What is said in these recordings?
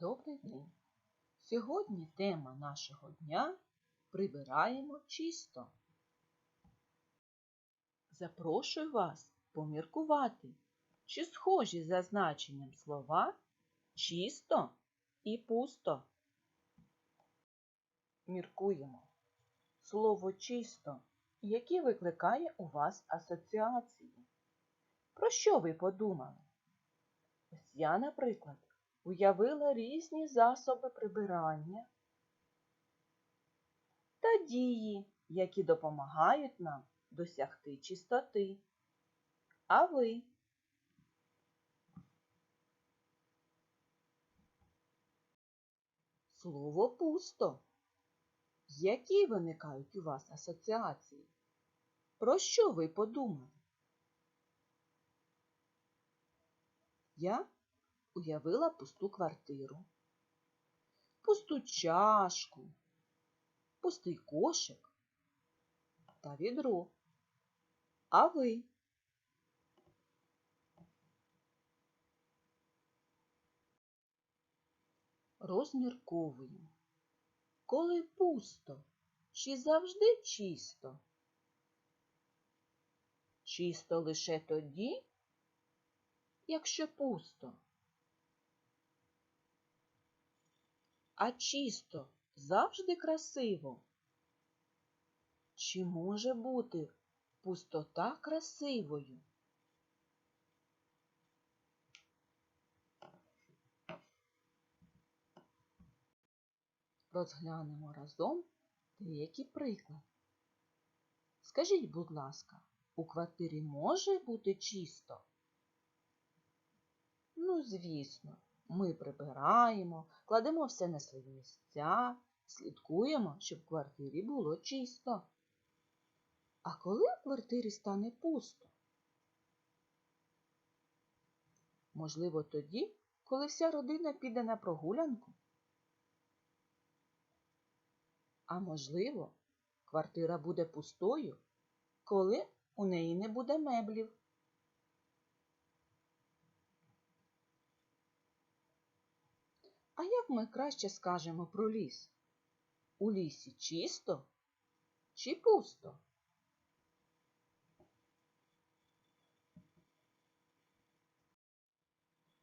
Добрий день! Сьогодні тема нашого дня прибираємо чисто. Запрошую вас поміркувати, чи схожі за значенням слова чисто і пусто. Міркуємо. Слово чисто, які викликає у вас асоціації. Про що ви подумали? Ось я, наприклад, уявила різні засоби прибирання та дії, які допомагають нам досягти чистоти. А ви? Слово пусто. Які виникають у вас асоціації? Про що ви подумали? Я уявила пусту квартиру, пусту чашку, пустий кошик та відро. А ви? Розмірковуємо. Коли пусто, чи завжди чисто? Чисто лише тоді, якщо пусто. А чисто завжди красиво. Чи може бути пустота красивою? Розглянемо разом деякі приклади. Скажіть, будь ласка, у квартирі може бути чисто? Ну, звісно, ми прибираємо, кладемо все на свої місця, слідкуємо, щоб в квартирі було чисто. А коли в квартирі стане пусто? Можливо, тоді, коли вся родина піде на прогулянку? А можливо, квартира буде пустою, коли у неї не буде меблів. А як ми краще скажемо про ліс? У лісі чисто чи пусто?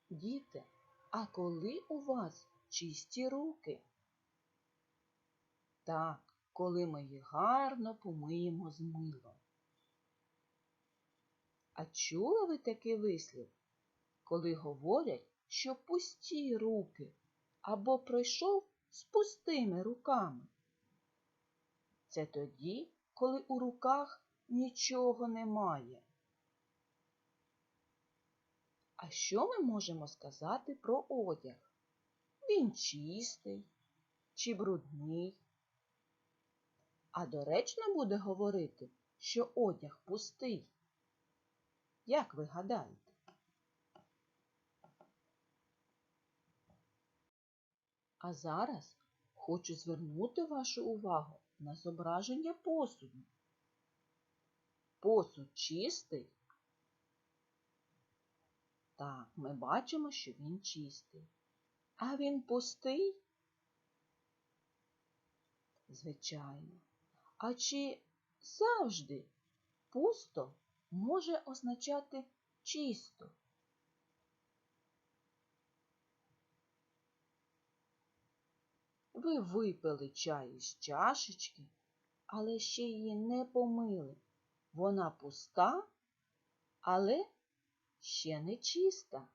Діти, а коли у вас чисті руки? Так, коли ми їх гарно помиємо з милом. А чули ви такий вислів, коли говорять, що пусті руки або пройшов з пустими руками? Це тоді, коли у руках нічого немає. А що ми можемо сказати про одяг? Він чистий чи брудний? А доречно буде говорити, що одяг пустий. Як ви гадаєте? А зараз хочу звернути вашу увагу на зображення посуду. Посуд чистий? Так, ми бачимо, що він чистий. А він пустий? Звичайно. А чи завжди пусто може означати чисто? Ви випили чай із чашечки, але ще її не помили. Вона пуста, але ще не чиста.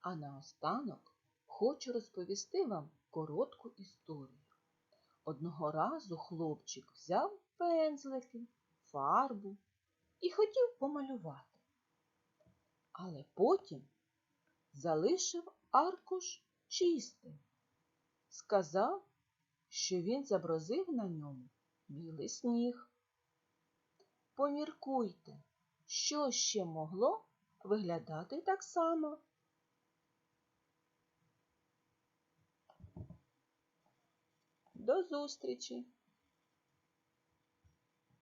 А наостанок хочу розповісти вам коротку історію. Одного разу хлопчик взяв пензлики, фарбу і хотів помалювати. Але потім залишив аркуш чистим. Сказав, що він заброзив на ньому білий сніг. Поміркуйте, що ще могло виглядати так само. До зустрічі!